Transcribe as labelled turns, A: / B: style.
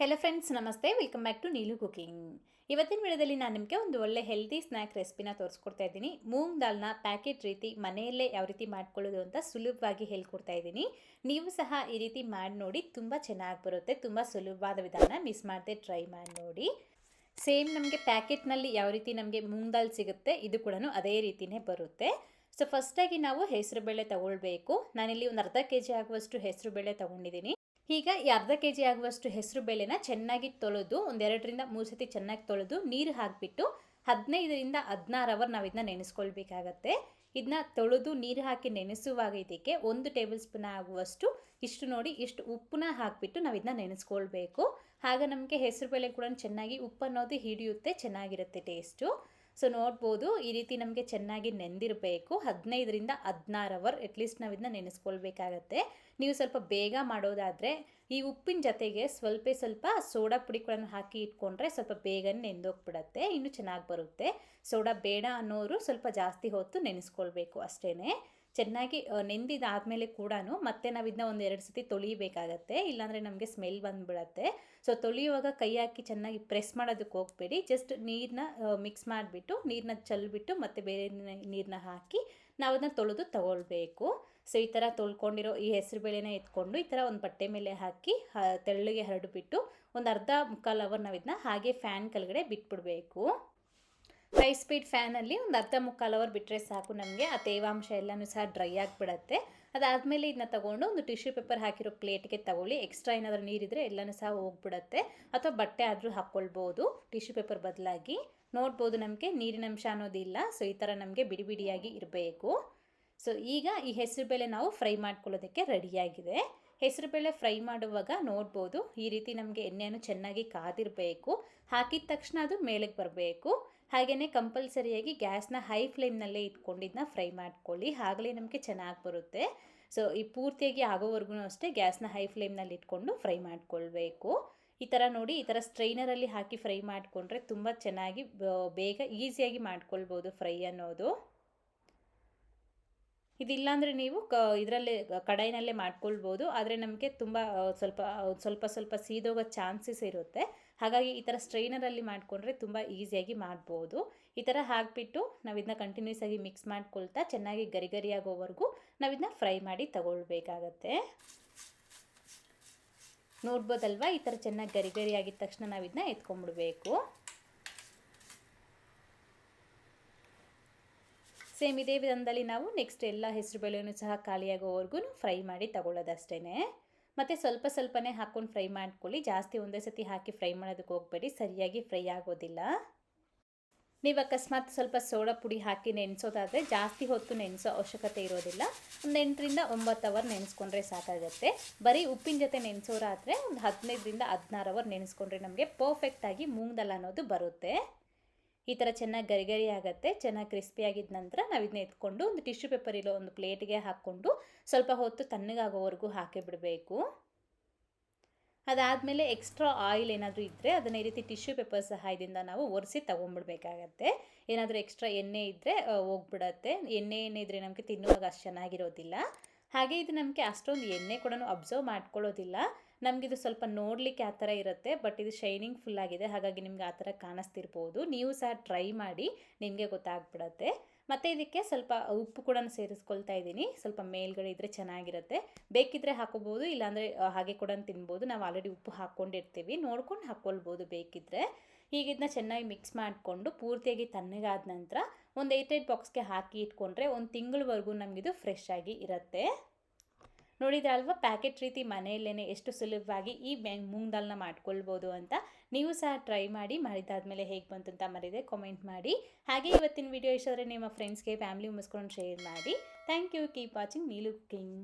A: Hello friends ನಮಸ್ತೆ. Welcome back to Neelu cooking ಇವತ್ತಿನ ವಿಡಿಯೋದಲ್ಲಿ ನಾನು ನಿಮಗೆ ಒಂದು ಒಳ್ಳೆ ಹೆಲ್ದಿ ಸ್ನ್ಯಾಕ್ ರೆಸಿಪಿನ ತೋರಿಸ್ಕೊಡ್ತಾ ಇದ್ದೀನಿ. ಮೂಂಗ್ ದಾಲ್ನ ಪ್ಯಾಕೆಟ್ ರೀತಿ ಮನೆಯಲ್ಲೇ ಯಾವ ರೀತಿ ಮಾಡ್ಕೊಳ್ಳೋದು ಅಂತ ಸುಲಭವಾಗಿ ಹೇಳ್ಕೊಡ್ತಾ ಇದ್ದೀನಿ. ನೀವು ಸಹ ಈ ರೀತಿ ಮಾಡಿ ನೋಡಿ ತುಂಬ ಚೆನ್ನಾಗಿ ಬರುತ್ತೆ. ತುಂಬ ಸುಲಭವಾದ ವಿಧಾನ. ಮಿಸ್ ಮಾಡದೆ ಟ್ರೈ ಮಾಡಿ ನೋಡಿ. ಸೇಮ್ ನಮಗೆ ಪ್ಯಾಕೆಟ್ನಲ್ಲಿ ಯಾವ ರೀತಿ ನಮಗೆ ಮೂಂಗ್ ದಾಲ್ ಸಿಗುತ್ತೆ, ಇದು ಕೂಡ ಅದೇ ರೀತಿಯೇ ಬರುತ್ತೆ. ಸೊ ಫಸ್ಟಾಗಿ ನಾವು ಹೆಸರು ಬೇಳೆ ತಗೊಳ್ಬೇಕು. ನಾನಿಲ್ಲಿ ಒಂದು ಅರ್ಧ ಕೆ ಜಿ ಆಗುವಷ್ಟು ಹೆಸರು ಬೇಳೆ ತೊಗೊಂಡಿದ್ದೀನಿ. ಈಗ ಅರ್ಧ ಕೆ ಜಿ ಆಗುವಷ್ಟು ಹೆಸರು ಬೇಳೆನ ಚೆನ್ನಾಗಿ ತೊಳೆದು ಒಂದೆರಡರಿಂದ ಮೂರು ಸತಿ ಚೆನ್ನಾಗಿ ತೊಳೆದು ನೀರು ಹಾಕಿಬಿಟ್ಟು ಹದಿನೈದರಿಂದ ಹದಿನಾರು ಅವರ್ ನಾವು ಇದನ್ನ ನೆನೆಸ್ಕೊಳ್ಬೇಕಾಗತ್ತೆ. ಇದನ್ನ ತೊಳೆದು ನೀರು ಹಾಕಿ ನೆನೆಸುವಾಗ ಇದಕ್ಕೆ ಒಂದು ಟೇಬಲ್ ಸ್ಪೂನ್ ಆಗುವಷ್ಟು ಇಷ್ಟು ನೋಡಿ ಇಷ್ಟು ಉಪ್ಪನ್ನ ಹಾಕಿಬಿಟ್ಟು ನಾವು ಇದನ್ನ ನೆನೆಸ್ಕೊಳ್ಬೇಕು. ಆಗ ನಮಗೆ ಹೆಸರು ಬೇಳೆ ಕೂಡ ಚೆನ್ನಾಗಿ ಉಪ್ಪು ಅನ್ನೋದು ಹಿಡಿಯುತ್ತೆ, ಚೆನ್ನಾಗಿರುತ್ತೆ ಟೇಸ್ಟು ಸೊ ನೋಡ್ಬೋದು, ಈ ರೀತಿ ನಮಗೆ ಚೆನ್ನಾಗಿ ನೆಂದಿರಬೇಕು. ಹದಿನೈದರಿಂದ ಹದಿನಾರು ಅವರ್ ಅಟ್ಲೀಸ್ಟ್ ನಾವು ಇದನ್ನ ನೆನೆಸ್ಕೊಳ್ಬೇಕಾಗತ್ತೆ. ನೀವು ಸ್ವಲ್ಪ ಬೇಗ ಮಾಡೋದಾದರೆ, ಈ ಉಪ್ಪಿನ ಜೊತೆಗೆ ಸ್ವಲ್ಪ ಸ್ವಲ್ಪ ಸೋಡಾ ಪುಡಿ ಕೂಡ ಹಾಕಿ ಇಟ್ಕೊಂಡ್ರೆ ಸ್ವಲ್ಪ ಬೇಗನೆ ನೆಂದೋಗ್ಬಿಡತ್ತೆ, ಇನ್ನೂ ಚೆನ್ನಾಗಿ ಬರುತ್ತೆ. ಸೋಡಾ ಬೇಡ ಅನ್ನೋರು ಸ್ವಲ್ಪ ಜಾಸ್ತಿ ಹೊತ್ತು ನೆನೆಸ್ಕೊಳ್ಬೇಕು ಅಷ್ಟೇ ಚೆನ್ನಾಗಿ ನೆಂದಿದಾದಮೇಲೆ ಕೂಡ ಮತ್ತೆ ನಾವು ಇದನ್ನ ಒಂದು ಎರಡು ಸತಿ ತೊಳಿಬೇಕಾಗತ್ತೆ. ಇಲ್ಲಾಂದರೆ ನಮಗೆ ಸ್ಮೆಲ್ ಬಂದುಬಿಡತ್ತೆ. ಸೊ, ತೊಳೆಯುವಾಗ ಕೈ ಹಾಕಿ ಚೆನ್ನಾಗಿ ಪ್ರೆಸ್ ಮಾಡೋದಕ್ಕೆ ಹೋಗಬೇಡಿ. ಜಸ್ಟ್ ನೀರನ್ನ ಮಿಕ್ಸ್ ಮಾಡಿಬಿಟ್ಟು ನೀರನ್ನ ಚೆಲ್ಬಿಟ್ಟು ಮತ್ತೆ ಬೇರೆ ನೀರನ್ನ ಹಾಕಿ ನಾವು ಅದನ್ನ ತೊಳೆದು ತಗೊಳ್ಬೇಕು. ಸೊ, ಈ ಥರ ತೊಳ್ಕೊಂಡಿರೋ ಈ ಹೆಸರು ಬೇಳೆನ ಎತ್ಕೊಂಡು ಈ ಥರ ಒಂದು ಬಟ್ಟೆ ಮೇಲೆ ಹಾಕಿ ತೆಳ್ಳಗೆ ಹರಡಿಬಿಟ್ಟು ಒಂದು ಅರ್ಧ ಮುಕ್ಕಾಲು ಅವರ್ ನಾವು ಇದನ್ನ ಹಾಗೆ ಫ್ಯಾನ್ ಕೆಳಗಡೆ ಬಿಟ್ಬಿಡಬೇಕು. ಹೈ ಸ್ಪೀಡ್ ಫ್ಯಾನಲ್ಲಿ ಒಂದು ಅರ್ಧ ಮುಕ್ಕಾಲು ಅವರ್ ಬಿಟ್ಟರೆ ಸಾಕು ನಮಗೆ. ಆ ತೇವಾಂಶ ಎಲ್ಲನೂ ಸಹ ಡ್ರೈ ಆಗಿಬಿಡತ್ತೆ. ಅದಾದಮೇಲೆ ಇದನ್ನ ತಗೊಂಡು ಒಂದು ಟಿಶ್ಯೂ ಪೇಪರ್ ಹಾಕಿರೋ ಪ್ಲೇಟ್ಗೆ ತಗೊಳ್ಳಿ. ಎಕ್ಸ್ಟ್ರಾ ಏನಾದರೂ ನೀರಿದ್ರೆ ಎಲ್ಲನೂ ಸಹ ಹೋಗ್ಬಿಡತ್ತೆ. ಅಥವಾ ಬಟ್ಟೆ ಆದರೂ ಹಾಕ್ಕೊಳ್ಬೋದು ಟಿಶ್ಯೂ ಪೇಪರ್ ಬದಲಾಗಿ. ನೋಡ್ಬೋದು ನಮಗೆ ನೀರಿನಂಶ ಅನ್ನೋದಿಲ್ಲ. ಸೊ ಈ ಥರ ನಮಗೆ ಬಿಡಿ ಬಿಡಿಯಾಗಿ ಇರಬೇಕು. ಸೊ ಈಗ ಈ ಹೆಸರುಬೇಳೆ ನಾವು ಫ್ರೈ ಮಾಡ್ಕೊಳ್ಳೋದಕ್ಕೆ ರೆಡಿಯಾಗಿದೆ ಹೆಸರುಬೇಳೆ ಫ್ರೈ ಮಾಡುವಾಗ ನೋಡ್ಬೋದು ಈ ರೀತಿ ನಮಗೆ ಎಣ್ಣೆಯನ್ನು ಚೆನ್ನಾಗಿ ಕಾದಿರಬೇಕು. ಹಾಕಿದ ತಕ್ಷಣ ಅದು ಮೇಲಕ್ಕೆ ಬರಬೇಕು. ಹಾಗೆಯೇ ಕಂಪಲ್ಸರಿಯಾಗಿ ಗ್ಯಾಸ್ನ ಹೈ ಫ್ಲೇಮ್ನಲ್ಲೇ ಇಟ್ಕೊಂಡಿದ್ದನ್ನ ಫ್ರೈ ಮಾಡ್ಕೊಳ್ಳಿ. ಆಗಲೇ ನಮಗೆ ಚೆನ್ನಾಗಿ ಬರುತ್ತೆ. ಸೊ, ಈ ಪೂರ್ತಿಯಾಗಿ ಆಗೋವರೆಗೂ ಅಷ್ಟೇ ಗ್ಯಾಸ್ನ ಹೈ ಫ್ಲೇಮ್ನಲ್ಲಿ ಇಟ್ಕೊಂಡು ಫ್ರೈ ಮಾಡ್ಕೊಳ್ಬೇಕು. ಈ ಥರ ನೋಡಿ, ಈ ಥರ ಸ್ಟ್ರೈನರಲ್ಲಿ ಹಾಕಿ ಫ್ರೈ ಮಾಡಿಕೊಂಡ್ರೆ ತುಂಬ ಚೆನ್ನಾಗಿ ಬೇಗ ಈಸಿಯಾಗಿ ಮಾಡ್ಕೊಳ್ಬೋದು ಫ್ರೈ ಅನ್ನೋದು. ಇದಿಲ್ಲಾಂದರೆ ನೀವು ಕ, ಇದರಲ್ಲೇ, ಕಡಾಯಿನಲ್ಲೇ ಮಾಡ್ಕೊಳ್ಬೋದು. ಆದರೆ ನಮಗೆ ತುಂಬ ಸ್ವಲ್ಪ ಸ್ವಲ್ಪ ಸ್ವಲ್ಪ ಸೀದೋಗೋ ಚಾನ್ಸಸ್ ಇರುತ್ತೆ. ಹಾಗಾಗಿ ಈ ಥರ ಸ್ಟ್ರೈನರಲ್ಲಿ ಮಾಡಿಕೊಂಡ್ರೆ ತುಂಬ ಈಸಿಯಾಗಿ ಮಾಡ್ಬೋದು. ಈ ಥರ ಹಾಕಿಬಿಟ್ಟು ನಾವಿದನ್ನ ಕಂಟಿನ್ಯೂಸ್ ಆಗಿ ಮಿಕ್ಸ್ ಮಾಡ್ಕೊಳ್ತಾ ಚೆನ್ನಾಗಿ ಗರಿ ಗರಿಯಾಗೋವರೆಗೂ ನಾವು ಇದನ್ನ ಫ್ರೈ ಮಾಡಿ ತಗೊಳ್ಬೇಕಾಗತ್ತೆ. ನೋಡ್ಬೋದಲ್ವಾ? ಈ ಥರ ಚೆನ್ನಾಗಿ ಗರಿ ಗರಿ ಆಗಿದ ತಕ್ಷಣ ನಾವು ಇದನ್ನ ಎತ್ಕೊಂಡ್ಬಿಡ್ಬೇಕು. ಸೇಮ್ ಇದೇ ವಿಧಾನದಲ್ಲಿ ನಾವು ನೆಕ್ಸ್ಟ್ ಎಲ್ಲ ಹೆಸರು ಬೇಳೆಯನ್ನು ಸಹ ಖಾಲಿಯಾಗೋವರೆಗೂ ಫ್ರೈ ಮಾಡಿ ತಗೊಳ್ಳೋದಷ್ಟೇ ಮತ್ತು ಸ್ವಲ್ಪ ಸ್ವಲ್ಪನೇ ಹಾಕ್ಕೊಂಡು ಫ್ರೈ ಮಾಡ್ಕೊಳ್ಳಿ. ಜಾಸ್ತಿ ಒಂದೇ ಸತಿ ಹಾಕಿ ಫ್ರೈ ಮಾಡೋದಕ್ಕೆ ಹೋಗಬೇಡಿ. ಸರಿಯಾಗಿ ಫ್ರೈ ಆಗೋದಿಲ್ಲ. ನೀವು ಅಕಸ್ಮಾತ್ ಸ್ವಲ್ಪ ಸೋಡಾ ಪುಡಿ ಹಾಕಿ ನೆನೆಸೋದಾದರೆ ಜಾಸ್ತಿ ಹೊತ್ತು ನೆನೆಸೋ ಅವಶ್ಯಕತೆ ಇರೋದಿಲ್ಲ. ಒಂದು ಎಂಟರಿಂದ ಒಂಬತ್ತು ಅವರ್ ನೆನೆಸ್ಕೊಂಡ್ರೆ ಸಾಕಾಗುತ್ತೆ. ಬರೀ ಉಪ್ಪಿನ ಜೊತೆ ನೆನೆಸೋರಾದರೆ ಒಂದು ಹದಿನೈದರಿಂದ ಹದಿನಾರು ಅವರ್ ನೆನೆಸ್ಕೊಂಡ್ರೆ ನಮಗೆ ಪರ್ಫೆಕ್ಟಾಗಿ ಮೂಂಗ್ದಲ್ ಅನ್ನೋದು ಬರುತ್ತೆ. ಈ ಥರ ಚೆನ್ನಾಗಿ ಗರಿಗರಿ ಗರಿ ಆಗುತ್ತೆ, ಚೆನ್ನಾಗಿ ಕ್ರಿಸ್ಪಿ ಆಗಿದ ನಂತರ ನಾವು ಇದನ್ನ ಎತ್ಕೊಂಡು ಒಂದು ಟಿಶ್ಯೂ ಪೇಪರ್ ಇರೋ ಒಂದು ಪ್ಲೇಟ್ಗೆ ಹಾಕ್ಕೊಂಡು ಸ್ವಲ್ಪ ಹೊತ್ತು ತಣ್ಣಗಾಗೋವರೆಗೂ ಹಾಕಿಬಿಡಬೇಕು ಅದಾದಮೇಲೆ ಎಕ್ಸ್ಟ್ರಾ ಆಯಿಲ್ ಏನಾದರೂ ಇದ್ದರೆ ಅದನ್ನು ಈ ರೀತಿ ಟಿಶ್ಯೂ ಪೇಪರ್ ಸಹಾಯದಿಂದ ನಾವು ಒರೆಸಿ ತೊಗೊಂಡ್ಬಿಡ್ಬೇಕಾಗತ್ತೆ ಏನಾದರೂ ಎಕ್ಸ್ಟ್ರಾ ಎಣ್ಣೆ ಇದ್ದರೆ ಹೋಗ್ಬಿಡತ್ತೆ. ಎಣ್ಣೆ ಎಣ್ಣೆ ಇದ್ದರೆ ನಮಗೆ ತಿನ್ನುವಾಗ ಅಷ್ಟು ಚೆನ್ನಾಗಿರೋದಿಲ್ಲ. ಹಾಗೆ ಇದು ನಮಗೆ ಅಷ್ಟೊಂದು ಎಣ್ಣೆ ಕೂಡ ಅಬ್ಸರ್ವ್ ಮಾಡ್ಕೊಳ್ಳೋದಿಲ್ಲ. ನಮಗಿದು ಸ್ವಲ್ಪ ನೋಡಲಿಕ್ಕೆ ಆ ಥರ ಇರುತ್ತೆ, ಬಟ್ ಇದು ಶೈನಿಂಗ್ ಫುಲ್ ಆಗಿದೆ, ಹಾಗಾಗಿ ನಿಮ್ಗೆ ಆ ಥರ ಕಾಣಿಸ್ತಿರ್ಬೋದು. ನೀವು ಸಹ ಟ್ರೈ ಮಾಡಿ, ನಿಮಗೆ ಗೊತ್ತಾಗ್ಬಿಡತ್ತೆ. ಮತ್ತು ಇದಕ್ಕೆ ಸ್ವಲ್ಪ ಉಪ್ಪು ಕೂಡ ಸೇರಿಸ್ಕೊಳ್ತಾ ಇದ್ದೀನಿ, ಸ್ವಲ್ಪ ಮೇಲ್ಗಡೆ ಇದ್ದರೆ ಚೆನ್ನಾಗಿರುತ್ತೆ. ಬೇಕಿದ್ದರೆ ಹಾಕೋಬೋದು, ಇಲ್ಲಾಂದರೆ ಹಾಗೆ ಕೂಡ ತಿನ್ಬೋದು. ನಾವು ಆಲ್ರೆಡಿ ಉಪ್ಪು ಹಾಕ್ಕೊಂಡಿರ್ತೀವಿ, ನೋಡ್ಕೊಂಡು ಹಾಕ್ಕೊಳ್ಬೋದು ಬೇಕಿದ್ದರೆ ಈಗ ಇದನ್ನ ಚೆನ್ನಾಗಿ ಮಿಕ್ಸ್ ಮಾಡಿಕೊಂಡು ಪೂರ್ತಿಯಾಗಿ ತಣ್ಣಗಾದ ನಂತರ ಒಂದು ಏಟ್ ಏಟ್ ಬಾಕ್ಸ್ಗೆ ಹಾಕಿ ಇಟ್ಕೊಂಡ್ರೆ ಒಂದು ತಿಂಗಳವರೆಗೂ ನಮಗಿದು ಫ್ರೆಶ್ ಆಗಿ ಇರುತ್ತೆ. ನೋಡಿದ್ರಲ್ವ ಪ್ಯಾಕೆಟ್ ರೀತಿ ಮನೆಯಲ್ಲೇ ಎಷ್ಟು ಸುಲಭವಾಗಿ ಈ ಮೂಂಗ್ ದಾಲ್ನ ಮಾಡ್ಕೊಳ್ಬೋದು ಅಂತ ನೀವು ಸಹ ಟ್ರೈ ಮಾಡಿ ಮಾಡಿದಾದ್ಮೇಲೆ ಹೇಗೆ ಬಂತು ಅಂತ ಮರಿದೆ ಕಾಮೆಂಟ್ ಮಾಡಿ. ಹಾಗೆ ಇವತ್ತಿನ ವಿಡಿಯೋ ಇಷ್ಟಾದರೆ ನಿಮ್ಮ ಫ್ರೆಂಡ್ಸ್ಗೆ ಫ್ಯಾಮಿಲಿ ಮುಸ್ಕೊಂಡು ಶೇರ್ ಮಾಡಿ. Thank you keep watching Neelu cooking